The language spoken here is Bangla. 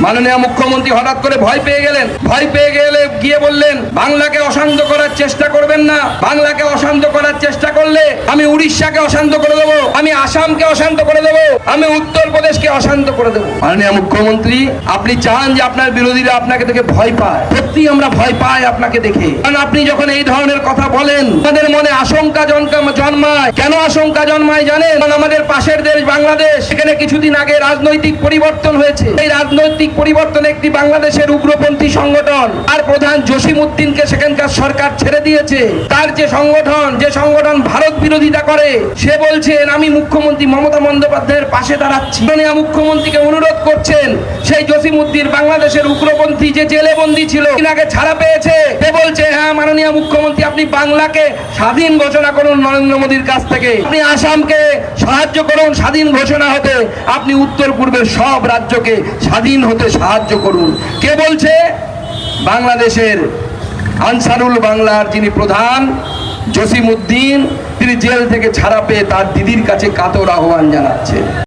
মাননীয় মুখ্যমন্ত্রী হঠাৎ করে ভয় পেয়ে গেলেন। ভয় পেয়ে গেলে গিয়ে বললেন, বাংলাকে অশান্ত করার চেষ্টা করবেন না। বাংলাকে অশান্ত করার চেষ্টা করলে আমি উড়িষ্যাকে অশান্ত করে দেবো, আমি আসামকে অশান্ত করে দেবো, আমি উত্তরপ্রদেশকে অশান্ত করে দেবো। মাননীয় মুখ্যমন্ত্রী, আপনি চান যে আপনার বিরোধীরা আপনাকে দেখে ভয় পায়। সত্যি আমরা ভয় পাই আপনাকে দেখে। কারণ আপনি যখন এই ধরনের কথা বলেন, আমাদের মনে আশঙ্কা জন্মায়। কেন আশঙ্কা জন্মায় জানেন? আমাদের পাশের দেশ বাংলাদেশ, সেখানে কিছুদিন আগে রাজনৈতিক পরিবর্তন হয়েছে। এই রাজনৈতিক পরিবর্তনে একটি বাংলাদেশের উগ্রপন্থী সংগঠন। আর প্রধান জসিম উদ্দিনকে সেখানকার সরকার ছেড়ে দিয়েছে। তার যে সংগঠন যে সংগঠন ভারত বিরোধিতা করে, সে বলছেন আমি মুখ্যমন্ত্রী মমতা বন্দ্যোপাধ্যায়ের পাশে দাঁড়াচ্ছি। মানে মুখ্যমন্ত্রীকে অনুরোধ করছেন, সেই জসিম উদ্দিন বাংলাদেশের উগ্রপন্থী যে জেলে বন্দী ছিল আগে ছাড়া পেয়েছে। সে বলছে মাননীয় মুখ্যমন্ত্রী, আপনি বাংলাকে স্বাধীন ঘোষণা করুন নরেন্দ্র মোদীর কাছ থেকে। আপনি আসামকে সাহায্য করুন স্বাধীন ঘোষণা হতে। আপনি উত্তর পূর্বের সব রাজ্যকে স্বাধীন হতে সাহায্য করুন। কে বলছে? বাংলাদেশের আনসারুল বাংলার যিনি প্রধান জসিম উদ্দিন তিনি জেল থেকে ছাড়া পেয়ে তার দিদির কাছে কাতর আহ্বান জানাচ্ছে